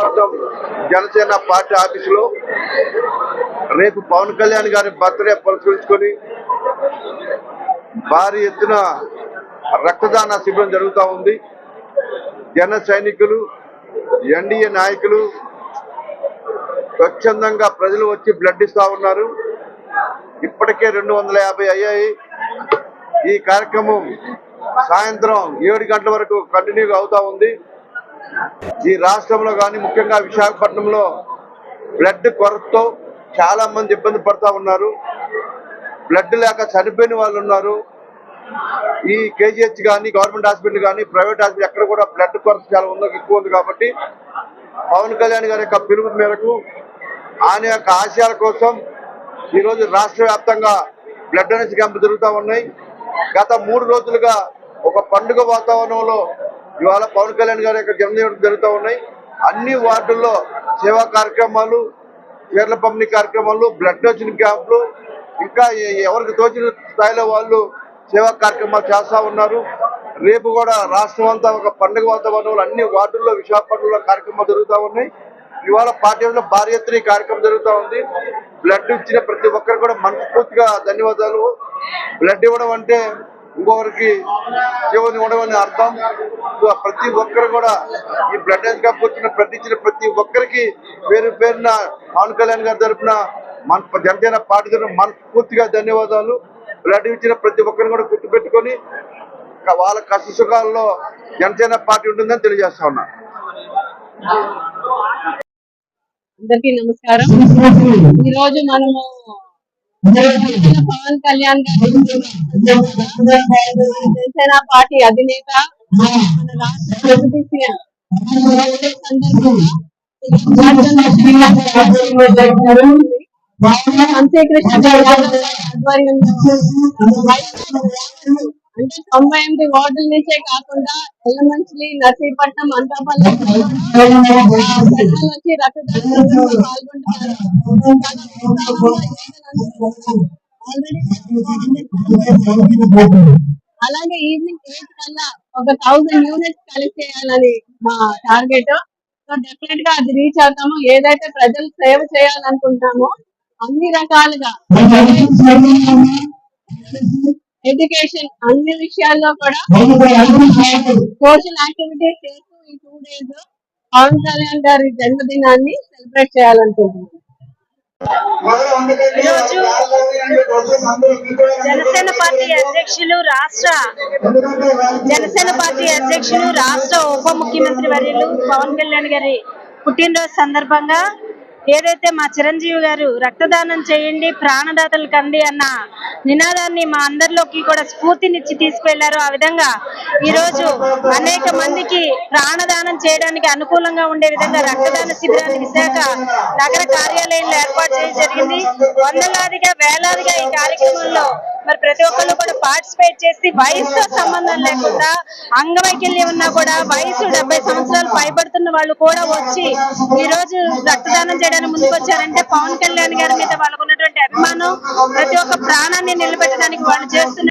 Visakhapatnam Janasena party ఆఫీసులో రేపు పవన్ కళ్యాణ్ గారి బర్త్డే పురస్కరించుకొని భారీ ఎత్తున రక్తదాన శిబిరం జరుగుతూ ఉంది. జన సైనికులు ఎన్డీఏ నాయకులు స్వచ్ఛందంగా ప్రజలు వచ్చి బ్లడ్ ఇస్తా ఉన్నారు. ఇప్పటికే రెండు వందల యాభై అయ్యాయి. ఈ కార్యక్రమం సాయంత్రం ఏడు గంటల వరకు కంటిన్యూగా అవుతా ఉంది. ఈ రాష్ట్రంలో కానీ ముఖ్యంగా విశాఖపట్నంలో బ్లడ్ కొరతతో చాలా మంది ఇబ్బంది పడతా ఉన్నారు. బ్లడ్ లేక చనిపోయిన వాళ్ళు ఉన్నారు. ఈ కేజీహెచ్ కానీ గవర్నమెంట్ హాస్పిటల్ కానీ ప్రైవేట్ హాస్పిటల్ ఎక్కడ కూడా బ్లడ్ కొరత చాలా ఉందో ఎక్కువ ఉంది కాబట్టి పవన్ కళ్యాణ్ గారి యొక్క పిలుపు మేరకు ఆయన యొక్క ఆశయాల కోసం ఈరోజు రాష్ట్ర వ్యాప్తంగా బ్లడ్ డొనేషన్ క్యాంపు జరుగుతూ ఉన్నాయి. గత మూడు రోజులుగా ఒక పండుగ వాతావరణంలో ఇవాళ పవన్ కళ్యాణ్ గారి యొక్క జన్మదినం జరుగుతూ ఉన్నాయి. అన్ని వార్డుల్లో సేవా కార్యక్రమాలు చీరల పంపిణీ కార్యక్రమాలు బ్లడ్ డొనేషన్ క్యాంపులు ఇంకా ఎవరికి తోచిన స్థాయిలో వాళ్ళు సేవా కార్యక్రమాలు చేస్తూ ఉన్నారు. రేపు కూడా రాష్ట్రం అంతా ఒక పండుగ వాతావరణంలో అన్ని వార్డుల్లో విశాఖపట్నంలో కార్యక్రమాలు జరుగుతూ ఉన్నాయి. ఇవాళ పార్టీలో భారీ ఎత్తున ఈ కార్యక్రమం జరుగుతూ ఉంది. బ్లడ్ ఇచ్చిన ప్రతి ఒక్కరు కూడా మనస్ఫూర్తిగా ధన్యవాదాలు. బ్లడ్ ఇవ్వడం అంటే ఇంకొకరికి జీవనం ఇవ్వడం అర్థం. ప్రతి ఒక్కరు కూడా ఈ బ్లడ్ కప్ వచ్చిన ప్రతి ప్రతి ఒక్కరికి పేరు పేరున పవన్ కళ్యాణ్ గారి తరఫున మన జనసేన పార్టీ తరఫున మనస్ఫూర్తిగా ధన్యవాదాలు. బ్లడ్ ఇచ్చిన ప్రతి ఒక్కరిని కూడా గుర్తుపెట్టుకొని వాళ్ళ కష్ట సుఖాల్లో జనసేన పార్టీ ఉంటుందని తెలియజేస్తా ఉన్నా. అందరికీ నమస్కారం. ఈరోజు మనము పవన్ కళ్యాణ్ గారు జనసేన పార్టీ అధినేత అంత్యకృష్ణ ఆధ్వర్యంలో తొంభై ఎనిమిది వార్డుల నుంచే కాకుండా ఎల్లమంచిలి నర్సీపట్నం అంతాపల్లి వచ్చి రక్తదానంలో పాల్గొంటున్నారు అలాగే ఈవినింగ్ ఎయిట్ కల్లా ఒక థౌసండ్ యూనిట్స్ కలెక్ట్ చేయాలని మా టార్గెట్. సో డెఫినెట్గా అది రీచ్ అవుతాము. ఏదైతే ప్రజలు సేవ చేయాలనుకుంటామో అన్ని రకాలుగా ఎడ్యుకేషన్ అన్ని విషయాల్లో కూడా సోషల్ యాక్టివిటీస్ చేస్తూ ఈ టూ డేస్ పవన్ కళ్యాణ్ గారి జన్మదినాన్ని సెలబ్రేట్ చేయాలనుకుంటున్నాను ఈరోజు జనసేన పార్టీ అధ్యక్షులు రాష్ట్ర జనసేన పార్టీ అధ్యక్షులు రాష్ట్ర ఉప ముఖ్యమంత్రి వర్యులు పవన్ కళ్యాణ్ గారి పుట్టినరోజు సందర్భంగా ఏదైతే మా చిరంజీవి గారు రక్తదానం చేయండి ప్రాణదాతలు కండి అన్న నినాదాన్ని మా అందరిలోకి కూడా స్ఫూర్తినిచ్చి తీసుకెళ్ళారు. ఆ విధంగా ఈ రోజు అనేక మందికి ప్రాణదానం చేయడానికి అనుకూలంగా ఉండే విధంగా రక్తదాన శిబిరాన్ని విశాఖ నగర కార్యాలయంలో ఏర్పాటు చేయడం జరిగింది. వందలాదిగా వేలాదిగా ఈ కార్యక్రమంలో మరి ప్రతి ఒక్కళ్ళు కూడా పార్టిసిపేట్ చేసి వయసుతో సంబంధం లేకుండా అంగవైకల్యం ఉన్నా కూడా వయసు డెబ్బై సంవత్సరాలు పైబడుతున్న వాళ్ళు కూడా వచ్చి ఈ రోజు రక్తదానం చేయడానికి ముందుకు వచ్చారంటే పవన్ కళ్యాణ్ గారి మీద వాళ్ళకు ఉన్నటువంటి అభిమానం ప్రతి ఒక్క ప్రాణాన్ని నిలబెట్టడానికి వాళ్ళు చేస్తున్న